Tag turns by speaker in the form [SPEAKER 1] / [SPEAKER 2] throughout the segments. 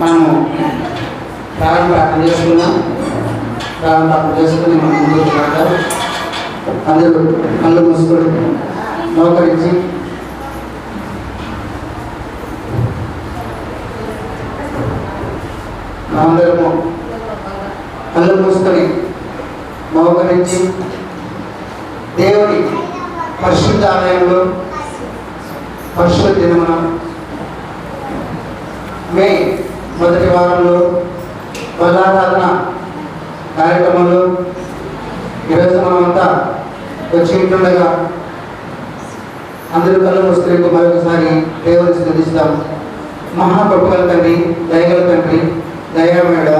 [SPEAKER 1] మనము ప్రారంభ ప్రార్థన చేసుకున్నాం ప్రారంభ ప్రార్థన చేసుకుని మనం ముందుకు వెళ్తాం అందరూ కళ్ళు మూసుకొని మోకరించి అందరము కళ్ళు మూసుకొని మోకరించి దేవుని పరిశుద్ధ ఆలయంలో పరిశుద్ధ దినమున మే మొదటి వారంలో బలారాధన కార్యక్రమంలో ఈరోజు మనమంతా వచ్చి ఉంటుండగా అందరూ కళ్ళు స్త్రీకు మరొకసారి దేవుని స్థుతిస్తాం. మహాప్రభుగల తండ్రి దయగల తండ్రి దయమేడ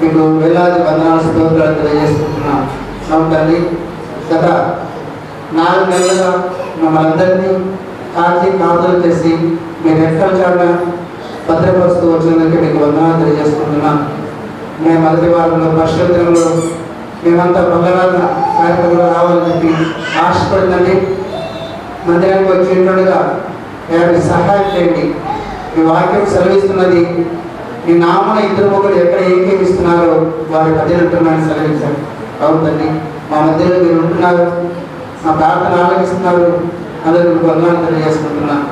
[SPEAKER 1] మీకు వేలాది వందనాల స్తోత్రాలు తెలియజేసుకుంటున్నాం అవును తండ్రి గత నాలుగు నెలలుగా మమ్మల్ని అందరినీ కాచి కాపులు చేసి మీరు ఎక్కడ చాట భద్రపరుస్తూ వచ్చినందుకు మీకు వందనాలు తెలియజేసుకుంటున్నాం. మేము మొదటి వారంలో పరిశుద్ధంలో మేమంతా భగవాన్ కార్యక్రమంలో రావాలని చెప్పి ఆశపడిందండి. మందిరానికి వచ్చినట్టుగా వారికి సహాయం చేయండి. మీ వాక్యం సెలవిస్తున్నది. మీ నామన ఇద్దరు ముగ్గురు ఎక్కడ ఏకీపిస్తున్నారో వారి మధ్య ఉంటున్నారని సెలవించారు అవునండి మా మధ్యలో మీరు ఉంటున్నారు. మా ప్రార్థన ఆలకిస్తున్నారు. అందరూ వందనాలు తెలియజేసుకుంటున్నాను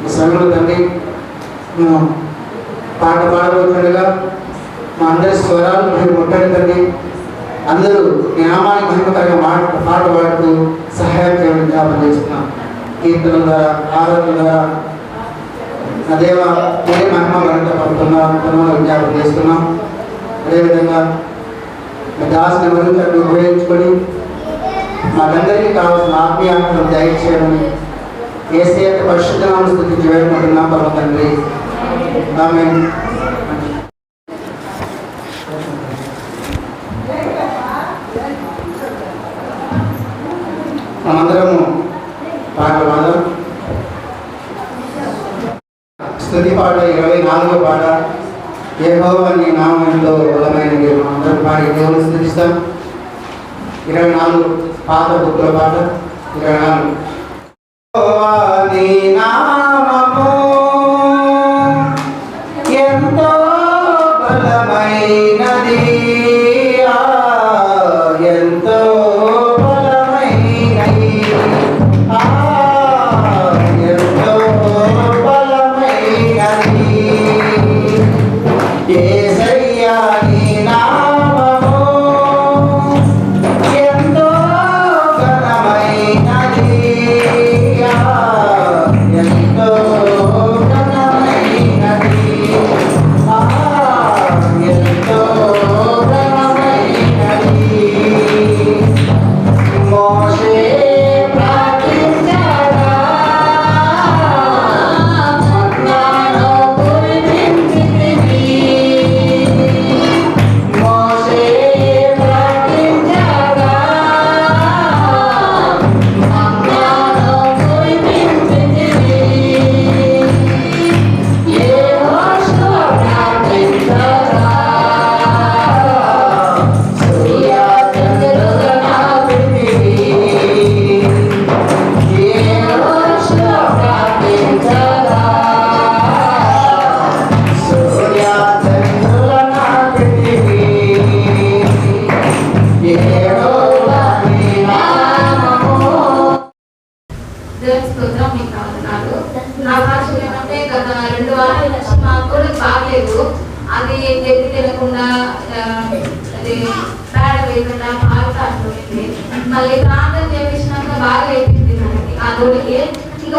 [SPEAKER 1] మీ సమయంలో తండ్రి పాట పాడబోతుండగా మా అందరి స్వరాలు మీరు ముట్టడి అందరూ మీ నామానికి మహిమకరంగా మాట పాట పాడుతూ సహాయం చేయడం జ్ఞాపం చేస్తున్నాం. కీర్తన ద్వారా ఆరాధన ద్వారా. అదేవ ఏ మహిమ గంట పడుతున్నాం విజ్ఞాపం చేస్తున్నాం. అదేవిధంగా మీ దాసుని మరింత ఉపయోగించుకొని మాకందరికీ కావాల్సిన ఆత్మీయాత్మను దయచేయడం ఏసీ యొక్క పరిశుద్ధ స్థుతించి వేడుకుంటున్నాం. పరమ తండ్రి. ఆమె మనందరము పాటలు పాడదాం. స్థుతి పాట ఇరవై నాలుగో పాట. ఏహోవా నీ నామంలో బలమైనది. అందరం పాడి దేవుని స్థుతిస్తాం. ఇరవై నాలుగు పాత బుక్కుల పాట. ఇరవై నాలుగు.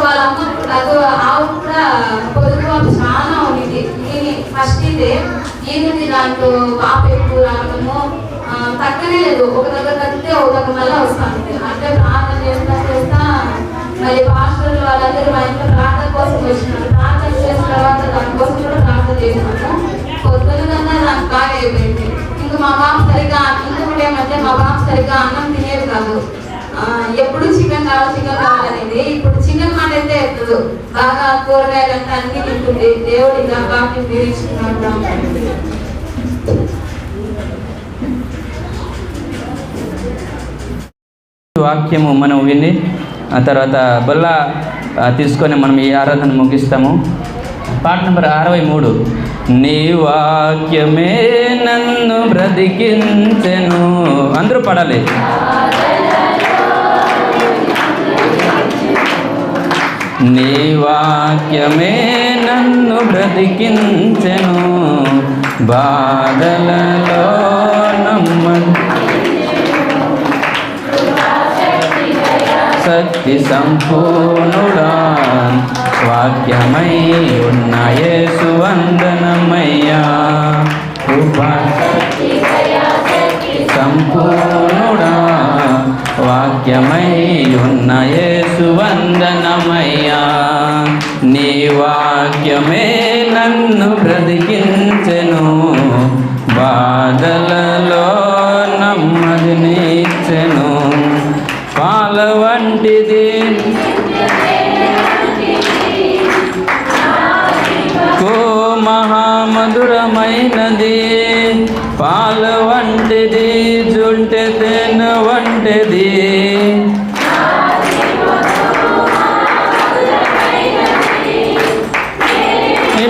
[SPEAKER 2] వాళ్ళ అమ్మ అది ఆవు కూడా పొదుపు ఆవు చాలా ఉంది ఇది ఫస్ట్ ఇదే. ఈయనది దాంట్లో వాపు ఎక్కువ రావడము ఆ, తగ్గనే లేదు. ఒక దగ్గర తగ్గితే ఒక దగ్గర మళ్ళీ వస్తాను అంటే ప్రార్థన చేస్తా చేస్తా మరి పాస్టర్లు వాళ్ళందరూ మా ఇంట్లో ప్రార్థన కోసం వచ్చినారు. ప్రార్థన చేసిన తర్వాత దానికోసం కూడా ప్రార్థన చేసినాము పొద్దున నాకు బాగా అయిపోయింది. ఇంకా మా బాబు సరిగ్గా ఇంకొకటి ఏమంటే మా బాబు సరిగ్గా అన్నం తినేది కాదు. ఎప్పుడు చికెన్ కావాలి చికెన్ కావాలనేది ఇప్పుడు చికెన్ మాట అయితే ఎత్తదు. బాగా కూరగాయలు అంతా అన్ని తింటుంది. దేవుడు ఇంకా బాగా దీవించుకున్నాడు
[SPEAKER 3] వాక్యము మనం విని ఆ తర్వాత బల్ల తీసుకొని మనం ఈ ఆరాధన ముగిస్తాము. పాట నెంబర్ అరవై మూడు. నీ వాక్యమే నన్ను బ్రతికించెను. అందరూ పడాలి. నీ వాక్యమే నన్ను బ్రతికించెను. బాధలలో నమ్మ శక్తి సంపూర్ణుడా వాక్యమై ఉన్న యేసు వందనమయ్యా. వాక్యమే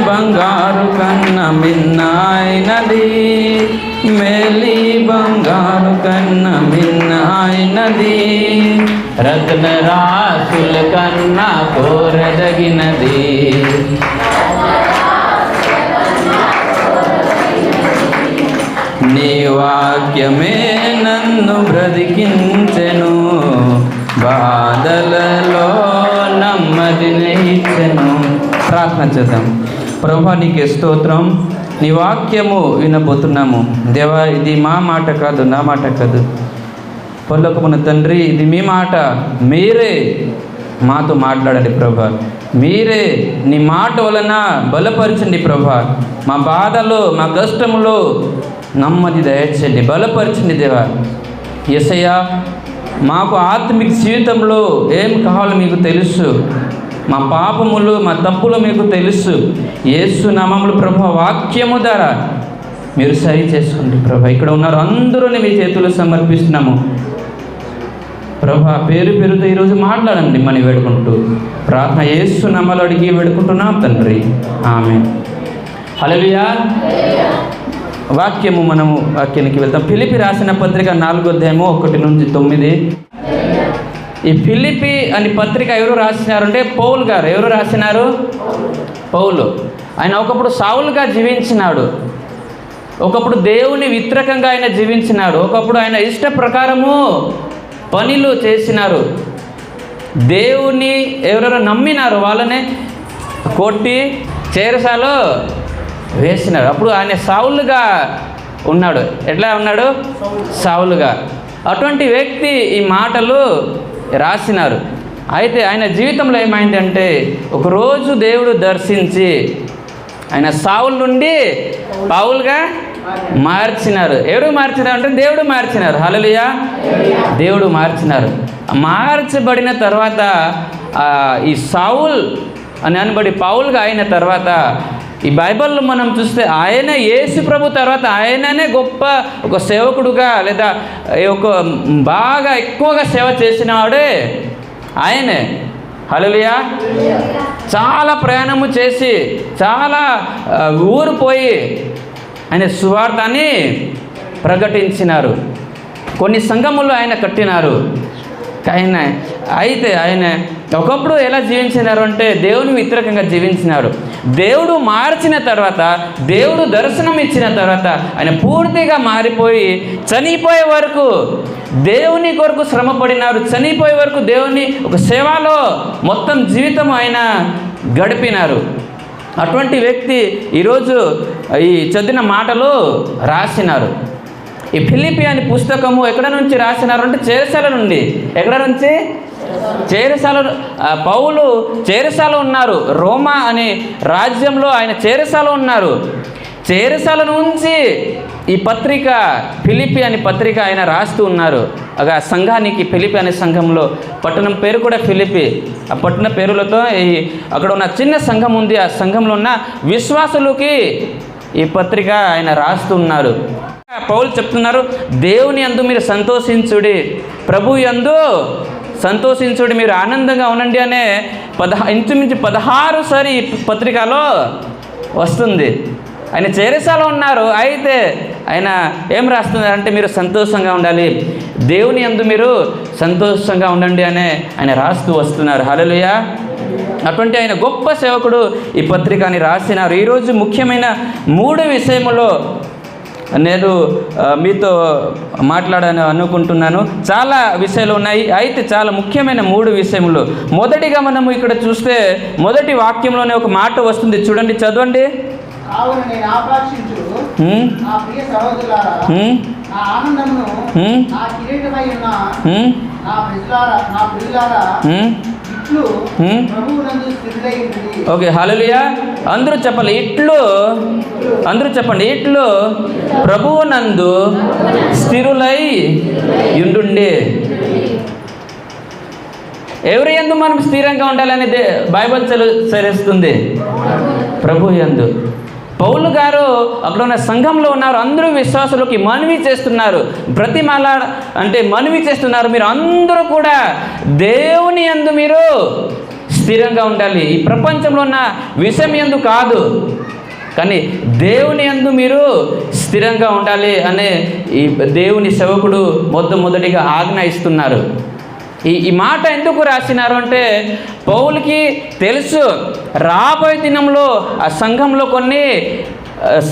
[SPEAKER 3] బంగారు కన్న మిన్నాయనది మేలి బంగారు కన్న మిన్నాయనది రత్న రాసుల కన్న కోరదగినది. నీ వాక్యమే నన్ను బ్రతికించెను బాధలలో నమ్మదినిచ్చెను. ప్రార్థన చేద్దాం. ప్రభా నీకే స్తోత్రం. నీ వాక్యము వినబోతున్నాము. దేవా ఇది మా మాట కాదు నా మాట కాదు. పొల్లకమున తండ్రి ఇది మీ మాట. మీరే మాతో మాట్లాడండి ప్రభా. మీరే నీ మాట వలన బలపరచండి ప్రభా. మా బాధలో మా కష్టంలో నమ్మది దయచండి బలపరచండి దేవా. ఎసయ్య మాకు ఆత్మిక జీవితంలో ఏం కావాలో మీకు తెలుసు. మా పాపములు మా తప్పులు మీకు తెలుసు. యేసు నామములు ప్రభు వాక్యము ద్వారా మీరు సరి చేసుకోండి ప్రభా. ఇక్కడ ఉన్నారు అందరూ మీ చేతులు సమర్పిస్తున్నాము. ప్రభా పేరు పేరుతో ఈరోజు మాట్లాడండి మనం వేడుకుంటూ. ప్రార్థన యేసు నమ్మలు అడిగి వేడుకుంటున్నాం తండ్రి. ఆమె హలలుయా వాక్యము మనము వాక్యానికి వెళ్తాం. పిలిపి రాసిన పత్రిక నాలుగో అధ్యాయము ఒకటి నుంచి తొమ్మిది. ఈ ఫిలిపి అని పత్రిక ఎవరు రాసినారంటే పౌల్ గారు. ఎవరు రాసినారు? పౌలు. ఆయన ఒకప్పుడు సావులుగా జీవించినాడు. ఒకప్పుడు దేవుని విత్రకంగా ఆయన జీవించినాడు. ఒకప్పుడు ఆయన ఇష్ట ప్రకారము పనులు చేసినారు. దేవుని ఎవరెవరు నమ్మినారు వాళ్ళనే? కొట్టి చేరసాలో వేసినాడు అప్పుడు ఆయన సావులుగా ఉన్నాడు. ఎట్లా ఉన్నాడు? సావులుగా అటువంటి వ్యక్తి ఈ మాటలు రాసినారు. అయితే ఆయన జీవితంలో ఏమైందంటే ఒకరోజు దేవుడు దర్శించి ఆయన సావుల నుండి పావులుగా మార్చినారు. ఎవరు మార్చినారు అంటే దేవుడు మార్చినారు. హలలుయా దేవుడు మార్చినారు. మార్చబడిన తర్వాత ఈ సావుల్ అని అనబడి పావులుగా అయిన తర్వాత ఈ బైబిల్లో మనం చూస్తే ఆయన యేసు ప్రభు తర్వాత ఆయననే గొప్ప ఒక సేవకుడుగా లేదా ఒక బాగా ఎక్కువగా సేవ చేసినవాడే ఆయనే. హలోలియా చాలా ప్రయాణము చేసి చాలా ఊరిపోయి ఊరు పోయి ఆయన సువార్థాన్ని ప్రకటించినారు. కొన్ని సంఘములు ఆయన కట్టినారు. ఆయన అయితే ఆయన ఒకప్పుడు ఎలా జీవించినారు అంటే దేవుని వ్యతిరేకంగా జీవించినారు. దేవుడు మార్చిన తర్వాత దేవుడు దర్శనం ఇచ్చిన తర్వాత ఆయన పూర్తిగా మారిపోయి చనిపోయే వరకు దేవుని కొరకు శ్రమ పడినారు. చనిపోయే వరకు దేవుని ఒక సేవలో మొత్తం జీవితం ఆయన గడిపినారు. అటువంటి వ్యక్తి ఈరోజు ఈ చదివిన మాటలు రాసినారు. ఈ ఫిలిపి అని పుస్తకము ఎక్కడ నుంచి రాసినారు అంటే చేరసాల నుండి. ఎక్కడ నుంచి? చేరసాల ఆ, పౌలు చేరసాల ఉన్నారు. రోమా అనే రాజ్యంలో ఆయన చేరసాల ఉన్నారు. చేరసాల నుంచి ఈ పత్రిక ఫిలిపి అనే పత్రిక ఆయన రాస్తూ ఉన్నారు. ఒక సంఘానికి ఫిలిపి అనే సంఘంలో పట్టణం పేరు కూడా ఫిలిపి ఆ పట్టణ పేరులతో ఈ అక్కడ ఉన్న చిన్న సంఘం ఉంది. ఆ సంఘంలో ఉన్న విశ్వాసులకి ఈ పత్రిక ఆయన రాస్తూ ఉన్నారు. పౌలు చెప్తున్నారు దేవుని అందు మీరు సంతోషించుడి. ప్రభు ఎందు సంతోషించుడి మీరు ఆనందంగా ఉండండి అనే పదహ ఇంచుమించు పదహారు సారి పత్రికలో వస్తుంది. ఆయన చేరసాలో ఉన్నారు. అయితే ఆయన ఏం రాస్తున్నారంటే మీరు సంతోషంగా ఉండాలి. దేవుని అందు మీరు సంతోషంగా ఉండండి అనే ఆయన రాస్తూ వస్తున్నారు. హల్లెలూయా. అటువంటి ఆయన గొప్ప సేవకుడు ఈ పత్రికని రాసినారు. ఈరోజు ముఖ్యమైన మూడు విషయములో నేను మీతో మాట్లాడాలని అనుకుంటున్నాను. చాలా విషయాలు ఉన్నాయి. అయితే చాలా ముఖ్యమైన మూడు విషయములు. మొదటిగా మనము ఇక్కడ చూస్తే మొదటి వాక్యంలోనే ఒక మాట వస్తుంది. చూడండి చదవండి.
[SPEAKER 1] ఆనందమును
[SPEAKER 3] ఓకే హల్లెలూయా అందరూ చెప్పాలి ఇట్లు అందరూ చెప్పండి ఇట్లు ప్రభువునందు స్థిరులై ఉండుండి. ఎవరి యందు మనం స్థిరంగా ఉండాలని దే- బైబిల్ సెలు సెలవుస్తుంది ప్రభు యందు. పౌలు గారు అక్కడ ఉన్న సంఘంలో ఉన్నారు. అందరూ విశ్వాసులకి మనవి చేస్తున్నారు. బ్రతిమాల అంటే మనవి చేస్తున్నారు. మీరు అందరూ కూడా దేవుని యందు మీరు స్థిరంగా ఉండాలి. ఈ ప్రపంచంలో ఉన్న విషయం ఎందు కాదు. కానీ దేవుని యందు మీరు స్థిరంగా ఉండాలి అనే ఈ దేవుని సేవకుడు మొట్టమొదటిగా ఆజ్ఞ ఇస్తున్నారు. ఈ ఈ మాట ఎందుకు రాసినారు అంటే పౌలకి తెలుసు రాబోయే దినంలో ఆ సంఘంలో కొన్ని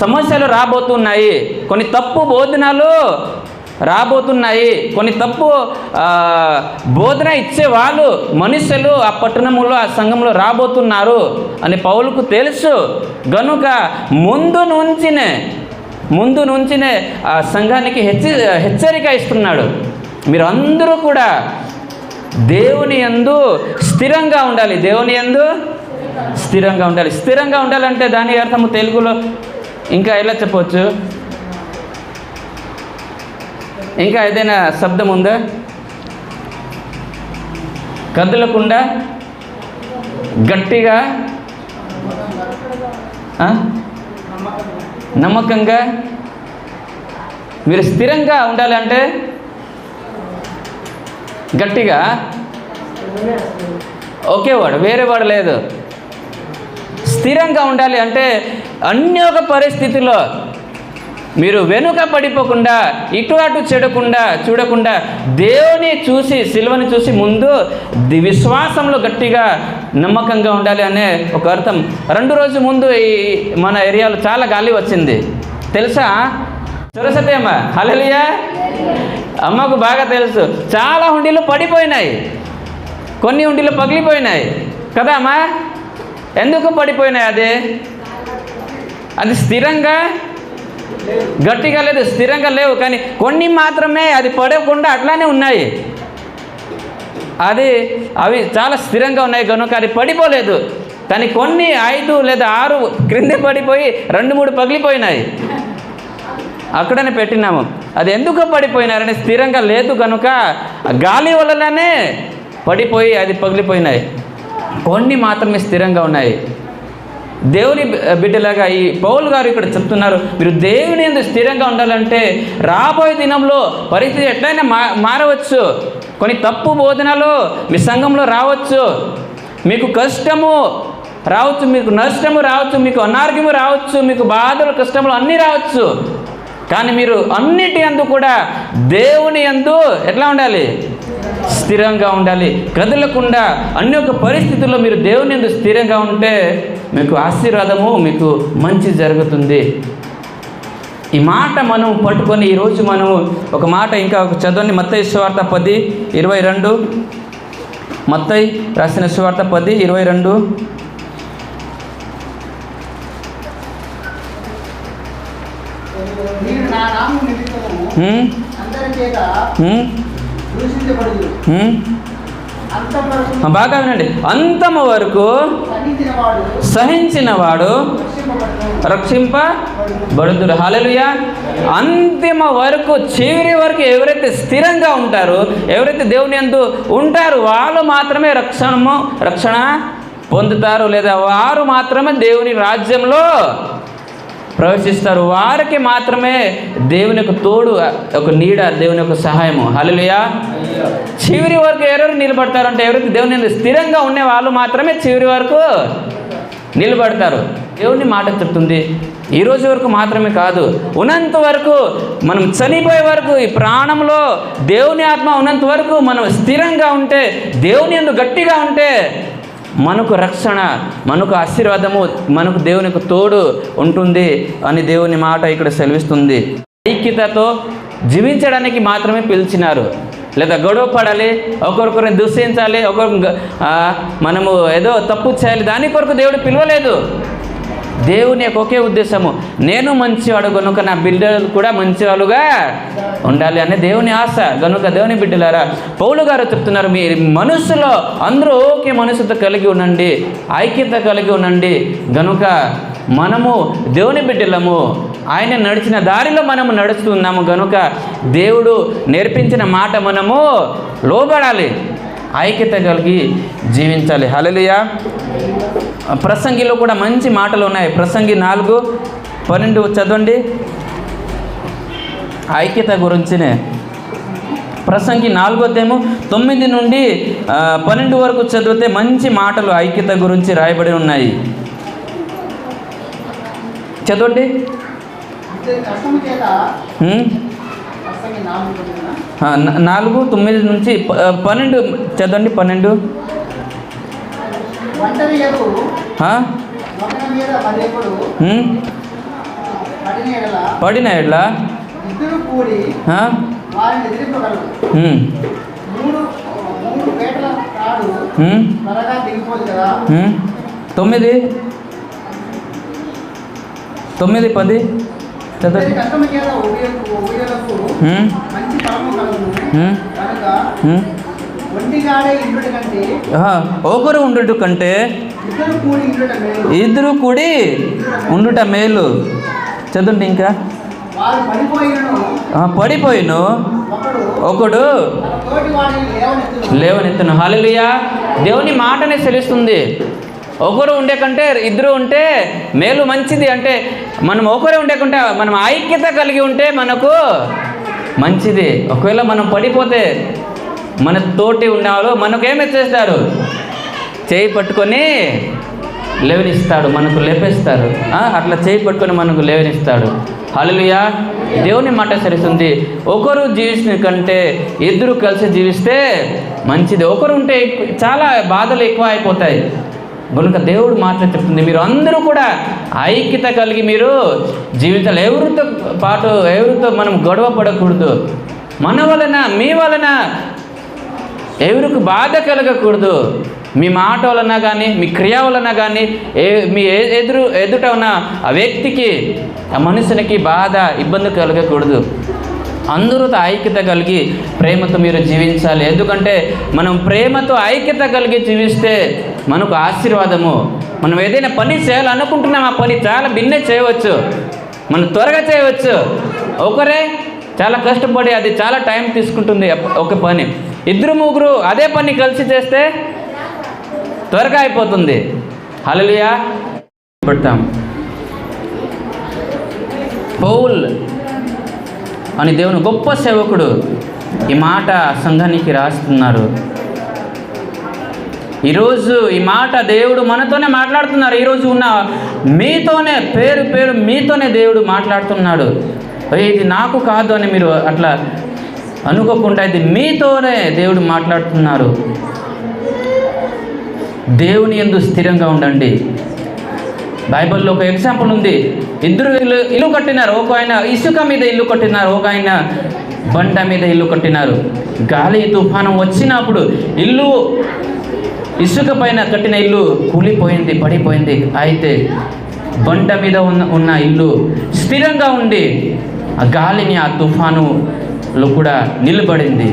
[SPEAKER 3] సమస్యలు రాబోతున్నాయి కొన్ని తప్పు బోధనలు రాబోతున్నాయి కొన్ని తప్పు బోధన ఇచ్చే వాళ్ళు మనుషులు ఆ పట్టణంలో ఆ సంఘంలో రాబోతున్నారు అని పౌలకు తెలుసు. గనుక ముందు నుంచినే ముందు నుంచినే ఆ సంఘానికి హెచ్చ హెచ్చరిక ఇస్తున్నాడు. మీరు అందరూ కూడా దేవుని యందు స్థిరంగా ఉండాలి. దేవుని యందు స్థిరంగా ఉండాలి. స్థిరంగా ఉండాలంటే దాని అర్థము తెలుగులో ఇంకా ఎలా చెప్పవచ్చు? ఇంకా ఏదైనా శబ్దం ఉందా? కదలకుండా గట్టిగా నమ్మకంగా. మీరు స్థిరంగా ఉండాలంటే గట్టిగా? ఒకే వాడు వేరే వాడు లేదు. స్థిరంగా ఉండాలి అంటే అన్ని ఒక పరిస్థితిలో మీరు వెనుక పడిపోకుండా ఇటు అటు చెడకుండా చూడకుండా దేవుని చూసి శిల్వని చూసి ముందు విశ్వాసంలో గట్టిగా నమ్మకంగా ఉండాలి అనే ఒక అర్థం. రెండు రోజు ముందు ఈ మన ఏరియాలో చాలా గాలి వచ్చింది. తెలుసా? సరస్వతి అమ్మ హలలియా అమ్మకు బాగా తెలుసు. చాలా హుండీలు పడిపోయినాయి. కొన్ని హుండీలు పగిలిపోయినాయి. కదా అమ్మా? ఎందుకు పడిపోయినాయి అది? అది స్థిరంగా? గట్టిగా లేదు స్థిరంగా లేవు. కానీ కొన్ని మాత్రమే అది పడకుండా అట్లానే ఉన్నాయి. అది అవి చాలా స్థిరంగా ఉన్నాయి కనుక అది పడిపోలేదు. కానీ కొన్ని ఐదు లేదా ఆరు క్రింద పడిపోయి రెండు మూడు పగిలిపోయినాయి. అక్కడనే పెట్టినాము. అది ఎందుకు పడిపోయినారని స్థిరంగా లేదు కనుక గాలి వల్లనే పడిపోయి అది పగిలిపోయినాయి. కొన్ని మాత్రమే స్థిరంగా ఉన్నాయి. దేవుని బిడ్డలాగా ఈ పౌలు గారు ఇక్కడ చెప్తున్నారు మీరు దేవుని ఎందు స్థిరంగా ఉండాలంటే రాబోయే దినంలో పరిస్థితి ఎట్లయినా మా మారవచ్చు. కొన్ని తప్పు బోధనలు మీ సంఘంలో రావచ్చు. మీకు కష్టము రావచ్చు మీకు నష్టము రావచ్చు మీకు అనారోగ్యము రావచ్చు మీకు బాధలు కష్టములు అన్నీ రావచ్చు. కానీ మీరు అన్నిటి అందు కూడా దేవుని యందు ఎట్లా ఉండాలి? స్థిరంగా ఉండాలి. కదలకుండా అన్ని ఒక పరిస్థితుల్లో మీరు దేవుని యందు స్థిరంగా ఉంటే మీకు ఆశీర్వాదము మీకు మంచి జరుగుతుంది. ఈ మాట మనం పట్టుకొని ఈరోజు మనం ఒక మాట ఇంకా ఒక చదవండి. మత్తయి సువార్త పది ఇరవై రెండు. మత్తయి రాసిన సువార్త పది ఇరవై రెండు. బాగా వినండి. అంతము వరకు
[SPEAKER 1] సహించిన వాడు
[SPEAKER 3] రక్షింపబడుతుడు హల్లెలూయా. అంతిమ వరకు చివరి వరకు ఎవరైతే స్థిరంగా ఉంటారో ఎవరైతే దేవుని ఎందు ఉంటారో వాళ్ళు మాత్రమే రక్షణము రక్షణ పొందుతారు. లేదా వారు మాత్రమే దేవుని రాజ్యంలో ప్రవేశిస్తారు. వారికి మాత్రమే దేవుని యొక్క తోడు ఒక నీడ దేవుని యొక్క సహాయము. హలలుయా చివరి వరకు ఎవరు నిలబడతారంటే ఎవరికి దేవుని స్థిరంగా ఉండే వాళ్ళు మాత్రమే చివరి వరకు నిలబడతారు. దేవుని మాట చెప్తుంది. ఈ రోజు వరకు మాత్రమే కాదు ఉన్నంత వరకు మనం చనిపోయే వరకు ఈ ప్రాణంలో దేవుని ఆత్మ ఉన్నంత వరకు మనం స్థిరంగా ఉంటే దేవుని ఎందు గట్టిగా ఉంటే మనకు రక్షణ మనకు ఆశీర్వాదము మనకు దేవునికి తోడు ఉంటుంది అని దేవుని మాట ఇక్కడ సెలవిస్తుంది. ఐక్యతతో జీవించడానికి మాత్రమే పిలిచినారు. లేదా గొడవ పడాలి ఒకరికొకరిని దూషించాలి ఒకరు మనము ఏదో తప్పు చేయాలి దాని కొరకు దేవుడు పిలవలేదు. దేవుని యొక్క ఒకే ఉద్దేశము. నేను మంచివాడు కనుక నా బిడ్డలు కూడా మంచివాళ్ళుగా ఉండాలి అనే దేవుని ఆశ. కనుక దేవుని బిడ్డలారా పౌలు గారు చెప్తున్నారు మీ మనసులో అందరూ ఒకే మనసుతో కలిగి ఉండండి ఐక్యత కలిగి ఉండండి. గనుక మనము దేవుని బిడ్డలము ఆయన నడిచిన దారిలో మనము నడుస్తున్నాము. గనుక దేవుడు నేర్పించిన మాట మనము లోబడాలి. ఐక్యత కలిగి జీవించాలి. హలలుయా ప్రసంగిలో కూడా మంచి మాటలు ఉన్నాయి. ప్రసంగి నాలుగు పన్నెండు చదవండి. ఐక్యత గురించినే. ప్రసంగి నాలుగోదేమో తొమ్మిది నుండి పన్నెండు వరకు చదివితే మంచి మాటలు ఐక్యత గురించి రాయబడి ఉన్నాయి. చదవండి
[SPEAKER 1] కష్టము చేత
[SPEAKER 3] హ్మ్?
[SPEAKER 1] ప్రసంగి నాలుగు
[SPEAKER 3] తొమ్మిది నుంచి పన్నెండు చదవండి పన్నెండు?
[SPEAKER 1] పడిన ఎడల?
[SPEAKER 3] తొమ్మిది. తొమ్మిది పది. చదవండి ఒకరు ఉండుట కంటే
[SPEAKER 1] ఇద్దరు కూడి
[SPEAKER 3] ఉండుట మేలు. చదవండి ఇంకా? పడిపోయిను.
[SPEAKER 1] ఒకడు లేవనెత్తును.
[SPEAKER 3] హల్లెలూయా. దేవుని మాటనే సెలుస్తుంది. ఒకరు ఉండే కంటే ఇద్దరు ఉంటే మేలు మంచిది అంటే మనం ఒకరే ఉండే కంటే మనం ఐక్యత కలిగి ఉంటే మనకు మంచిది. ఒకవేళ మనం పడిపోతే మన తోటి ఉన్నవాళ్ళు మనకేమి చేస్తారు చేయి పట్టుకొని లేవనిస్తాడు మనకు లేపేస్తారు అట్లా చేయి పట్టుకొని మనకు లేవనిస్తాడు. హలలుయా దేవుని మాట సరిస్తుంది. ఒకరు జీవించిన కంటే ఇద్దరు కలిసి జీవిస్తే మంచిది. ఒకరు ఉంటే చాలా బాధలు ఎక్కువ అయిపోతాయి. కనుక దేవుడు మాటలు చెప్తుంది. మీరు అందరూ కూడా ఐక్యత కలిగి మీరు జీవితాలు ఎవరితో పాటు ఎవరితో మనం గొడవ పడకూడదు. మన వలన మీ వలన ఎవరికి బాధ కలగకూడదు. మీ మాట వలన కానీ మీ క్రియ వలన కానీ ఏ మీ ఎదురు ఎదుట ఉన్న ఆ వ్యక్తికి ఆ మనుషునికి బాధ ఇబ్బంది కలగకూడదు. అందరితో ఐక్యత కలిగి ప్రేమతో మీరు జీవించాలి. ఎందుకంటే మనం ప్రేమతో ఐక్యత కలిగి జీవిస్తే మనకు ఆశీర్వాదము. మనం ఏదైనా పని చేయాలనుకుంటున్నాం ఆ పని చాలా భిన్నే చేయవచ్చు. మనం త్వరగా చేయవచ్చు. ఒకరే చాలా కష్టపడి అది చాలా టైం తీసుకుంటుంది ఒక పని. ఇద్దరు ముగ్గురు అదే పని కలిసి చేస్తే త్వరగా అయిపోతుంది. హలలియా పడతాం. పౌల్ అని దేవుని గొప్ప సేవకుడు ఈ మాట సంఘానికి రాస్తున్నారు ఈరోజు ఈ మాట దేవుడు మనతోనే మాట్లాడుతున్నారు. ఈరోజు ఉన్న మీతోనే పేరు పేరు మీతోనే దేవుడు మాట్లాడుతున్నాడు. ఇది నాకు కాదు అని మీరు అట్లా అనుకోకుండా ఇది మీతోనే దేవుడు మాట్లాడుతున్నారు. దేవుని ఎందు స్థిరంగా ఉండండి. బైబిల్లో ఒక ఎగ్జాంపుల్ ఉంది. ఇద్దరు ఇల్లు ఇల్లు కట్టినారు ఒక ఆయన ఇసుక మీద ఇల్లు కట్టినారు ఒక ఆయన బండ మీద ఇల్లు కట్టినారు. గాలి తుఫానం వచ్చినప్పుడు ఇల్లు ఇసుక పైన కట్టిన ఇల్లు కూలిపోయింది పడిపోయింది. అయితే బండ మీద ఉన్న ఉన్న ఇల్లు స్థిరంగా ఉండి ఆ గాలిని ఆ తుఫానులో కూడా నిలబడింది.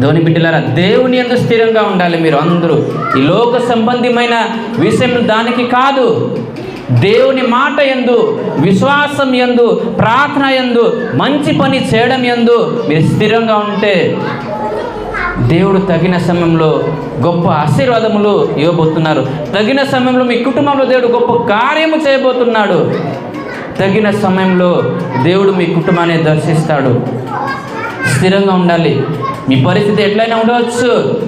[SPEAKER 3] ధోని బిడ్డలారా దేవుని ఎందు స్థిరంగా ఉండాలి మీరు అందరూ. ఈ లోక సంబంధమైన విషయం దానికి కాదు. దేవుని మాట ఎందు విశ్వాసం ఎందు ప్రార్థన ఎందు మంచి పని చేయడం ఎందు మీరు స్థిరంగా ఉంటే దేవుడు తగిన సమయంలో గొప్ప ఆశీర్వాదములు ఇవ్వబోతున్నారు. తగిన సమయంలో మీ కుటుంబంలో దేవుడు గొప్ప కార్యము చేయబోతున్నాడు. తగిన సమయంలో దేవుడు మీ కుటుంబాన్ని దర్శిస్తాడు. స్థిరంగా ఉండాలి. మీ పరిస్థితి ఎట్లయినా ఉండవచ్చు.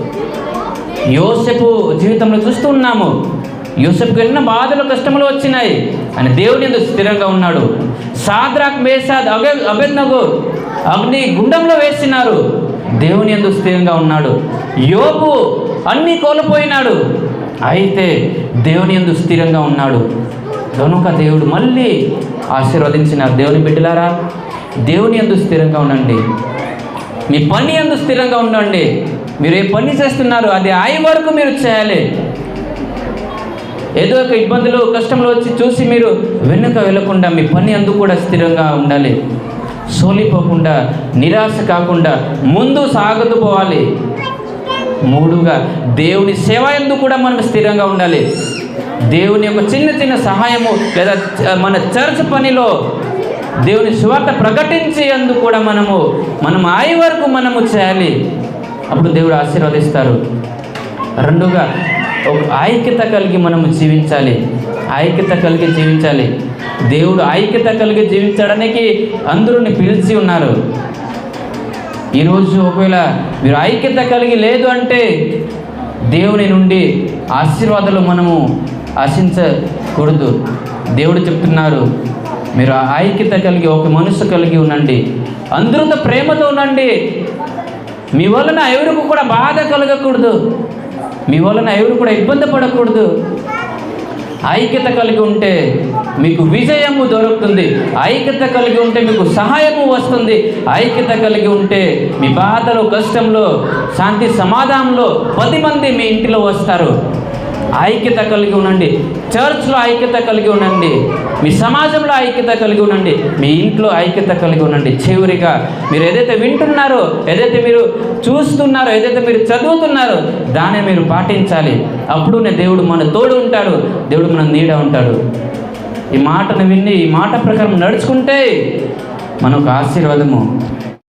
[SPEAKER 3] యోసెపు జీవితంలో చూస్తూ ఉన్నాము. యూసెఫ్కి వెళ్ళిన బాధలు కష్టములు వచ్చినాయి. అని దేవుని ఎందుకు స్థిరంగా ఉన్నాడు? సాద్రాక్ మేసాద్ అబె అభెజ్ఞకు అగ్ని గుండంలో వేసినారు. దేవుని ఎందుకు స్థిరంగా ఉన్నాడు. యోపు అన్నీ కోల్పోయినాడు. అయితే దేవుని ఎందుకు స్థిరంగా ఉన్నాడు. కనుక దేవుడు మళ్ళీ ఆశీర్వదించినారు దేవుని బిడ్డలారా దేవుని ఎందుకు స్థిరంగా ఉండండి. మీ పని ఎందు స్థిరంగా ఉండండి. మీరు ఏ పని చేస్తున్నారు అది ఆయ వరకు మీరు చేయాలి. ఏదో ఒక ఇబ్బందులు కష్టంలో వచ్చి చూసి మీరు వెనుక వెళ్ళకుండా మీ పని అందు కూడా స్థిరంగా ఉండాలి. సోలిపోకుండా నిరాశ కాకుండా ముందు సాగుతూ పోవాలి. మూడుగా దేవుని సేవ ఎందుకు కూడా మనం స్థిరంగా ఉండాలి. దేవుని యొక్క చిన్న చిన్న సహాయము లేదా మన చర్చ్ పనిలో దేవుని సువార్త ప్రకటించేందుకు కూడా మనము మనం ఆయి వరకు మనము చేయాలి. అప్పుడు దేవుడు ఆశీర్వదిస్తారు. రెండుగా ఒక ఐక్యత కలిగి మనము జీవించాలి. ఐక్యత కలిగి జీవించాలి. దేవుడు ఐక్యత కలిగి జీవించడానికి అందరూని పిలిచి ఉన్నారు. ఈరోజు ఒకవేళ మీరు ఐక్యత కలిగి లేదు అంటే దేవుని నుండి ఆశీర్వాదాలు మనము ఆశించకూడదు. దేవుడు చెప్తున్నారు మీరు ఆ ఐక్యత కలిగి ఒక మనసు కలిగి ఉండండి. అందరితో ప్రేమతో ఉండండి. మీ వలన ఎవరికి కూడా బాధ కలగకూడదు. మీ వలన ఎవరు కూడా ఇబ్బంది పడకూడదు. ఐక్యత కలిగి ఉంటే మీకు విజయము దొరుకుతుంది. ఐక్యత కలిగి ఉంటే మీకు సహాయము వస్తుంది. ఐక్యత కలిగి ఉంటే మీ బాధలో కష్టంలో శాంతి సమాధానంలో పది మంది మీ ఇంటిలో వస్తారు. ఐక్యత కలిగి ఉండండి. చర్చ్లో ఐక్యత కలిగి ఉండండి. మీ సమాజంలో ఐక్యత కలిగి ఉండండి. మీ ఇంట్లో ఐక్యత కలిగి ఉండండి. చివరిగా మీరు ఏదైతే వింటున్నారో ఏదైతే మీరు చూస్తున్నారో ఏదైతే మీరు చదువుతున్నారో దాన్ని మీరు పాటించాలి. అప్పుడునే దేవుడు మన తోడు ఉంటాడు. దేవుడు మన నీడ ఉంటాడు. ఈ మాటను విని ఈ మాట ప్రకారం నడుచుకుంటే మనకు ఆశీర్వాదము